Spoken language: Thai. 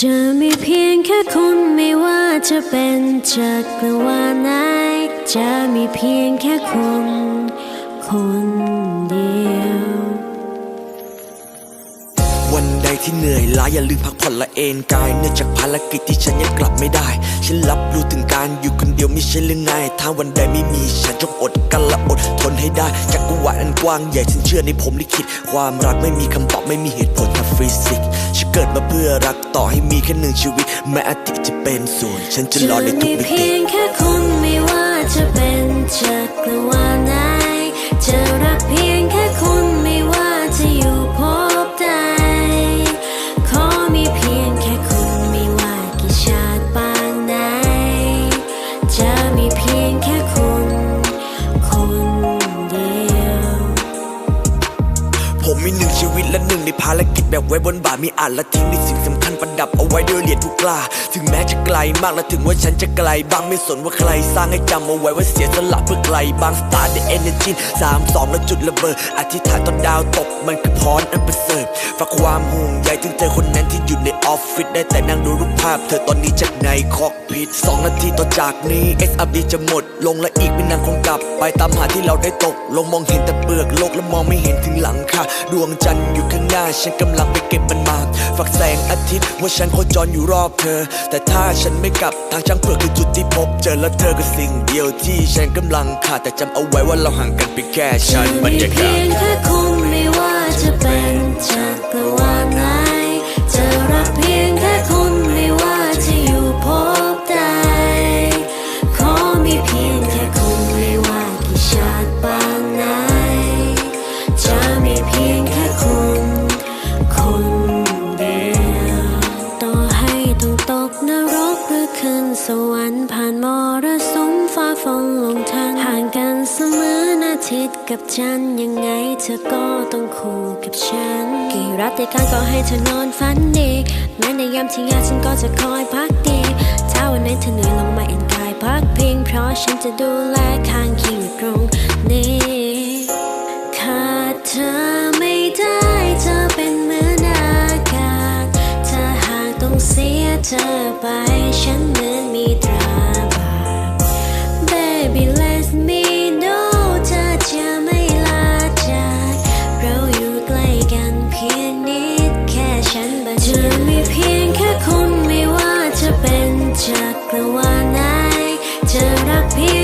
จะมีเพียงแค่คุณไม่ว่าจะเป็นจักรวาลไหน จะมีเพียงแค่คุณคนเดียว ที่เหนื่อยล้าอย่าลืมพักผ่อนละเอนกาย เนื่องจากภารกิจที่ฉันยังกลับไม่ได้ ฉันรับรู้ถึงการอยู่คนเดียวไม่ใช่เรื่องง่าย ถ้าวันใดไม่มีฉันจงอดกันและอดทนให้ได้จักรวาลอันกว้างใหญ่ฉันเชื่อในผมลิขิตความรักไม่มีคำตอบไม่มีเหตุผลทางฟิสิกส์ฉันเกิดมาเพื่อรักต่อให้มีแค่หนึ่งชีวิต แม้อาทิตย์จะเป็นศูนย์ฉันจะรอในทุกมีมิเพีติยงแค่คุณไม่ว่าจะเป็นจักรวาลไหนจะรักเพียง มีหนึ่งชีวิตและหนึ่งในภารกิจแบบไว้บนบ่ามีอ่านและทิ้งในสิ่ง ประดับเอาไว้ด้วยเหรียญทุกกล้า ถึงแม้จะไกลมากและถึงว่าฉันจะไกลบ้างไม่สนว่าใครสร้างให้จำเอาไว้ว่าเสียสละเพื่อใครบางสตาร์ในเอเนจีสามสองแล้วจุดระเบิดอธิษฐานตอนดาวตกมันคือพรอันประเสริฐฝากความห่วงใยถึงเธอคนนั้นที่อยู่ในออฟฟิศได้แต่นั่งดูรูปภาพ เธอตอนนี้จากในคอกพิษสองนาทีต่อจากนี้ SRD จะหมด ลงและอีกไม่นานคงกลับ ไปตามหาที่เราได้ตก ลงมองเห็นแต่เปลือกโลกและมองไม่เห็นถึงหลังค่ะ ดวงจันทร์อยู่ข้างหน้า ฉันกำลังไปเก็บมันมาฝากแสงอาทิตย์ว่าฉันโคจรอยู่รอบเธอ แต่ถ้าฉันไม่กลับทางช่างเปลือกคือจุดที่พบเจอและเธอคือสิ่งเดียวที่ฉันกำลังขาดแต่จำเอาไว้ว่าเราห่างกันไปแค่ฉันบรรยากาศเพียงแค่คงไม่ว่าจะไป รกหรือขึ้นสวรรค์ผ่านมรสุมฟ้าฝนลงทันห่างกันเสมออาทิตย์กับจันยังไงเธอก็ต้องคู่กับฉัน กี่รัติการก็ให้เธอนอนฝันดี แม้ในยามที่ยากฉันก็จะคอยพักดีถ้าวันไหนเธอเหนื่อยลงมาเอ็นกายพักพิงเพราะฉันจะดูแลข้างเคียงตรง เสียเธอไปฉันเหมือนมีตราบาป Baby let me know เธอจะไม่ลาจากเราอยู่ใกล้กันเพียงนิดแค่ฉันบาดเจ็บจะมีเพียงแค่คุณไม่ว่าจะเป็นจักรวาลไหนจะรักเพียง